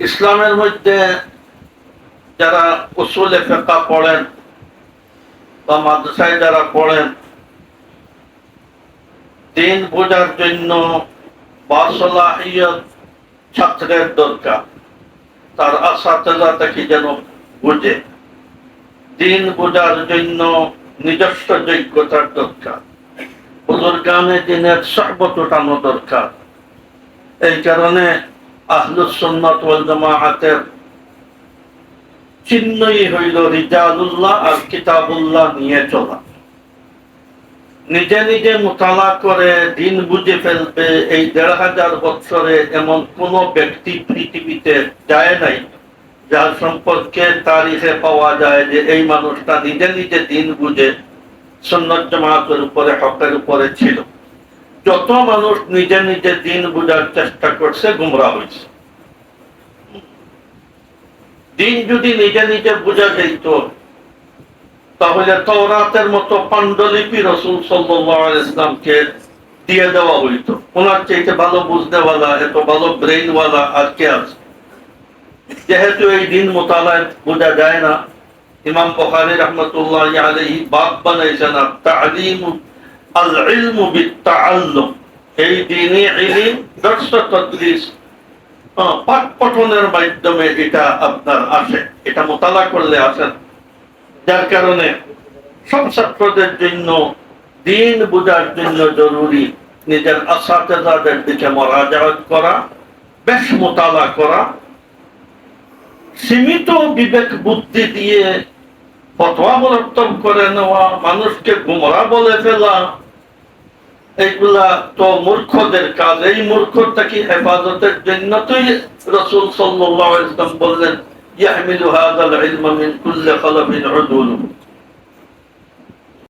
ইসলামের মধ্যে যারা উসুলে ফেকা পড়েন বা মাদ্রাসায় যারা পড়েন, দিন বোঝার জন্য বাসলাহিয়ত ছাত্রের দরকার। তার আশাতেলা তাকে যেন বুঝে। দিন বোঝার জন্য নিজস্ব যোগ্যতার দরকার। বুজুর্গানে দিনের সহবত ওঠানো দরকার। এই কারণে নিয়ে চলা। নিজে নিজে মোতালা করে দিন বুঝে ফেলবে, এই দেড় হাজার বছরে এমন কোন ব্যক্তি পৃথিবীতে যায় নাই, যার সম্পর্কে তারিখে পাওয়া যায় যে এই মানুষটা নিজে নিজে দিন বুঝে সন্ন্যত জামাতের উপরে, হকের উপরে ছিল। যত মানুষ নিজে নিজে দিন বুঝার চেষ্টা করছে, গুমরা হয়েছে। দিন যদি নিজে নিজে বুঝা যেত তাহলে তওরাতের মতো পাণ্ডুলিপি রসুল সাল্লাহ ইসলামকে দিয়ে দেওয়া হইতো। ওনার চাইতে ভালো বুঝনেওয়ালা, এত ভালো ব্রেইনওয়ালা আর কে আছে? যেহেতু এই দিন মোতালায় বোঝা যায় না, ইমাম বখারি রহমতুল্লাহ আলহি বাপ বানাইছেন, আর তালিম মাধ্যমে এটা আপনার আসে। এটা মোতালা করলে আসেন যার কারণে সব ছাত্রদের জন্য, দিন বোঝার জন্য জরুরি নিজের আসাতেজাদের দিকে মরাজাত করা, বেশ মোতালা করা, সীমিত বিবেক বুদ্ধি দিয়ে ফতোয়া করে নেওয়া, মানুষকে গুমরা বলে ফেলা, এইগুলা তো মূর্খদের কাজ। এই মূর্খটাকে হেফাজতের জন্য তুই রসুল ওয়াসাল্লাম বললেন, ইয়াহমিলু হাযাল ইলমা মিন কুল্লি খালাফিন